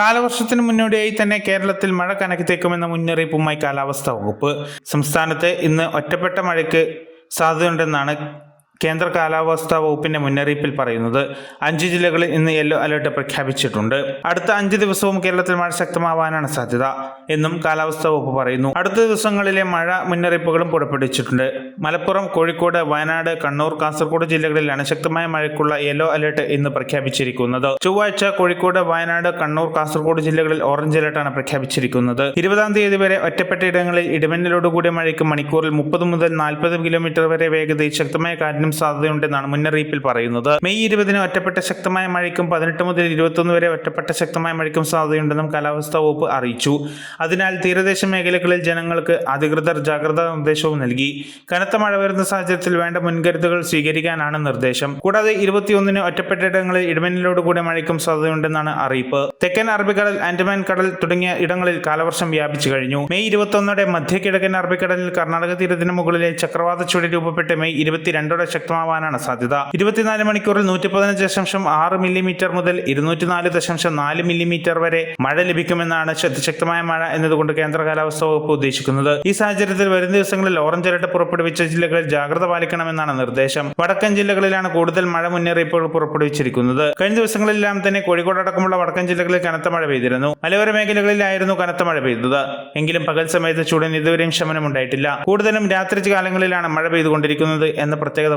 കാലവർഷത്തിന് മുന്നോടിയായി തന്നെ കേരളത്തിൽ മഴ കനക്കിത്തേക്കുമെന്ന മുന്നറിയിപ്പുമായി കാലാവസ്ഥാ വകുപ്പ് സംസ്ഥാനത്ത് ഇന്ന് ഒറ്റപ്പെട്ട മഴയ്ക്ക് സാധ്യതയുണ്ടെന്നാണ് കേന്ദ്ര കാലാവസ്ഥാ വകുപ്പിന്റെ മുന്നറിയിപ്പിൽ പറയുന്നത് അഞ്ച് ജില്ലകളിൽ ഇന്ന് യെല്ലോ അലർട്ട് പ്രഖ്യാപിച്ചിട്ടുണ്ട്. അടുത്ത അഞ്ച് ദിവസവും കേരളത്തിൽ മഴ ശക്തമാവാനാണ് സാധ്യത എന്നും കാലാവസ്ഥാ വകുപ്പ് പറയുന്നു. അടുത്ത ദിവസങ്ങളിലെ മഴ മുന്നറിയിപ്പുകളും പുറപ്പെടുവിച്ചിട്ടുണ്ട്. മലപ്പുറം കോഴിക്കോട് വയനാട് കണ്ണൂർ കാസർഗോഡ് ജില്ലകളിലാണ് ശക്തമായ മഴയ്ക്കുള്ള യെല്ലോ അലർട്ട് ഇന്ന് പ്രഖ്യാപിച്ചിരിക്കുന്നത്. ചൊവ്വാഴ്ച കോഴിക്കോട് വയനാട് കണ്ണൂർ കാസർഗോഡ് ജില്ലകളിൽ ഓറഞ്ച് അലർട്ടാണ് പ്രഖ്യാപിച്ചിരിക്കുന്നത്. ഇരുപതാം തീയതി വരെ ഒറ്റപ്പെട്ട ഇടങ്ങളിൽ ഇടിമിന്നലോടുകൂടിയ മഴയ്ക്ക് മണിക്കൂറിൽ മുപ്പത് മുതൽ നാൽപ്പത് കിലോമീറ്റർ വരെ വേഗതയിൽ ശക്തമായ കാറ്റിനും സാധ്യതയുണ്ടെന്നാണ് മുന്നറിയിപ്പിൽ പറയുന്നത്. മെയ് ഇരുപതിന് ഒറ്റപ്പെട്ട ശക്തമായ മഴയ്ക്കും പതിനെട്ട് മുതൽ ഇരുപത്തൊന്ന് വരെ ഒറ്റപ്പെട്ട ശക്തമായ മഴയ്ക്കും സാധ്യതയുണ്ടെന്നും കാലാവസ്ഥാ വകുപ്പ് അറിയിച്ചു. അതിനാൽ തീരദേശ മേഖലകളിൽ ജനങ്ങൾക്ക് അധികൃതർ ജാഗ്രതാ നിർദ്ദേശവും നൽകി. കനത്ത മഴ വരുന്ന സാഹചര്യത്തിൽ വേണ്ട മുൻകരുതലുകൾ സ്വീകരിക്കാനാണ് നിർദ്ദേശം. കൂടാതെ ഇരുപത്തിയൊന്നിന് ഒറ്റപ്പെട്ട ഇടങ്ങളിൽ ഇടിമിന്നലോട് കൂടിയ മഴയ്ക്കും സാധ്യതയുണ്ടെന്നാണ് അറിയിപ്പ്. തെക്കൻ അറബിക്കടൽ ആൻഡമാൻ കടൽ തുടങ്ങിയ ഇടങ്ങളിൽ കാലവർഷം വ്യാപിച്ചു കഴിഞ്ഞു. മെയ് ഇരുപത്തൊന്നോടെ മധ്യ കിഴക്കൻ അറബിക്കടലിൽ കർണാടക തീരത്തിന് മുകളിലെ ചക്രവാത ചുഴി രൂപപ്പെട്ട് മെയ് ഇരുപത്തിരണ്ടോടെ ശക്തമാവാനാണ് സാധ്യത. ഇരുപത്തിനാല് മണിക്കൂറിൽ നൂറ്റി പതിനഞ്ച് ദശാംശം ആറ് മില്ലിമീറ്റർ മുതൽ ഇരുന്നൂറ്റി നാല് ദശാംശം നാല് മില്ലിമീറ്റർ വരെ മഴ ലഭിക്കുമെന്നാണ് ശക്തി- ശക്തമായ മഴ എന്നതുകൊണ്ട് കേന്ദ്ര കാലാവസ്ഥാ വകുപ്പ് ഉദ്ദേശിക്കുന്നത്. ഈ സാഹചര്യത്തിൽ വരും ദിവസങ്ങളിൽ ഓറഞ്ച് അലർട്ട് പുറപ്പെടുവിച്ച ജില്ലകളിൽ ജാഗ്രത പാലിക്കണമെന്നാണ് നിർദ്ദേശം. വടക്കൻ ജില്ലകളിലാണ് കൂടുതൽ മഴ മുന്നറിയിപ്പുകൾ പുറപ്പെടുവിച്ചിരിക്കുന്നത്. കഴിഞ്ഞ ദിവസങ്ങളിലെല്ലാം തന്നെ കോഴിക്കോട് അടക്കമുള്ള വടക്കൻ ജില്ലകളിൽ കനത്ത മഴ പെയ്തിരുന്നു. മലയോര മേഖലകളിലായിരുന്നു കനത്ത മഴ പെയ്തത്. എങ്കിലും പകൽ സമയത്ത് ചൂടിന് ഇതുവരെയും ശമനമുണ്ടായിട്ടില്ല. കൂടുതലും രാത്രി കാലങ്ങളിലാണ് മഴ പെയ്തുകൊണ്ടിരിക്കുന്നത് എന്ന പ്രത്യേകത